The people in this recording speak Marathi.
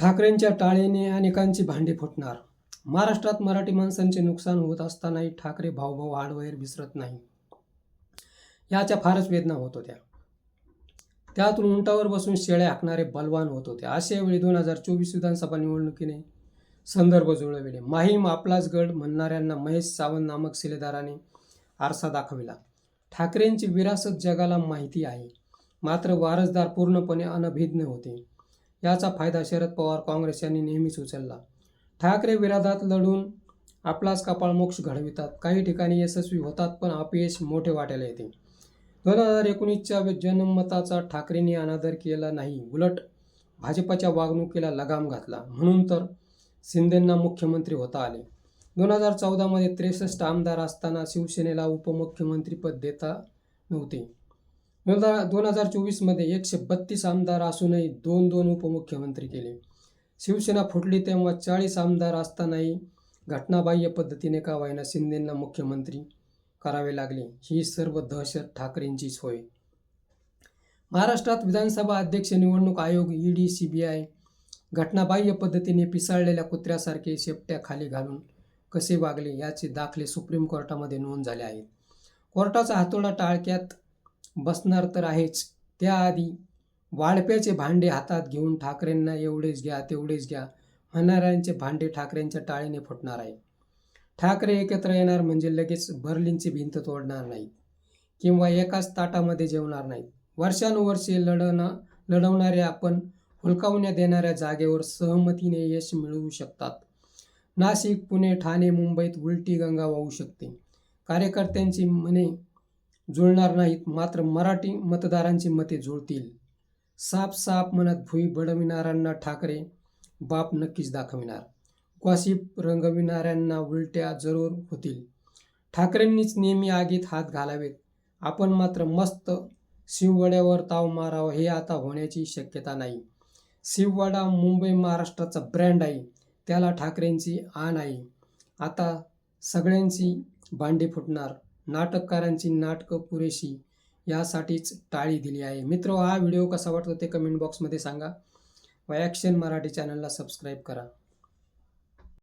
ठाकरेंच्या टाळेने अनेकांची भांडी फुटणार. महाराष्ट्रात मराठी माणसांचे नुकसान होत असतानाही ठाकरे भाऊभाऊ हाडवैर विसरत नाही. याच्या फारच वेदना होत होत्या. त्यातून उंटावर बसून शेळ्या हाकणारे बलवान होत होते. अशा वेळी दोन हजार चोवीस विधानसभा निवडणुकीने संदर्भ जुळविले. माहीम आपलाच गड म्हणणाऱ्यांना महेश सावंत नामक शिलेदाराने आरसा दाखविला. ठाकरेंची विरासत जगाला माहिती आहे. मात्र वारसदार पूर्णपणे अनभिज्ञ होते. याचा फायदा शरद पवार काँग्रेस यांनी नेहमीच उचलला. ठाकरे विरोधात लढून आपलाच कपाळ मोक्ष घडवितात. काही ठिकाणी यशस्वी होतात पण अपयश मोठे वाटायला येते. दोन हजार एकोणीसच्या जनमताचा ठाकरेंनी अनादर केला नाही. उलट भाजपच्या वागणुकीला लगाम घातला. म्हणून तर शिंदेंना मुख्यमंत्री होता आले. दोन हजार चौदामध्ये त्रेसष्ट आमदार असताना शिवसेनेला उपमुख्यमंत्रीपद देता नव्हते. दोन हजार दोन हजार चोवीसमध्ये एकशे बत्तीस आमदार असूनही दोन दोन उपमुख्यमंत्री केले. शिवसेना फुटली तेव्हा चाळीस आमदार असतानाही घटनाबाह्य पद्धतीने का व्हायना शिंदेंना मुख्यमंत्री करावे लागले ही सर्व दहशत ठाकरेंचीच होय. महाराष्ट्रात विधानसभा अध्यक्ष निवडणूक आयोग ईडी आय घटनाबाह्य पद्धतीने पिसाळलेल्या कुत्र्यासारखे शेपट्या खाली घालून कसे वागले याचे दाखले सुप्रीम कोर्टामध्ये नोंद झाले आहेत. कोर्टाचा हातोडा टाळक्यात बसणार तर आहेच. त्याआधी वाळप्याचे भांडे हातात घेऊन ठाकरेंना एवढेच घ्या तेवढेच घ्या. म्हणणाऱ्यांचे भांडे ठाकरेंच्या टाळीने फुटणार आहे. ठाकरे एकत्र येणार म्हणजे लगेच बर्लिनची भिंत तोडणार नाहीत. किंवा एकाच ताटामध्ये जेवणार नाहीत. वर्षानुवर्षे लढणं लढवणारे आपण हुलकावण्या देणाऱ्या जागेवर सहमतीने यश मिळवू शकतात. नाशिक पुणे ठाणे मुंबईत उलटी गंगा वाहू शकते. कार्यकर्त्यांची मने जुळणार नाहीत मात्र मराठी मतदारांची मते जुळतील. साप साप म्हणत भुई बडविणाऱ्यांना ठाकरे बाप नक्कीच दाखविणार. क्वासिप रंगविणाऱ्यांना उलट्या जरूर होतील. ठाकरेंनीच नेहमी आगीत हात घालावेत. आपण मात्र मस्त शिववाड्यावर ताव मारावं हे आता होण्याची शक्यता नाही. शिववाडा मुंबई महाराष्ट्राचा ब्रँड आहे. त्याला ठाकरेंची आण आहे. आता सगळ्यांची भांडी फुटणार. नाटककारांची नाटकं पुरेशी यासाठीच टाळी दिली आहे. मित्र हा व्हिडिओ कसा वाटतो ते कमेंट बॉक्समध्ये सांगा. व ॲक्शन मराठी चॅनलला सबस्क्राईब करा.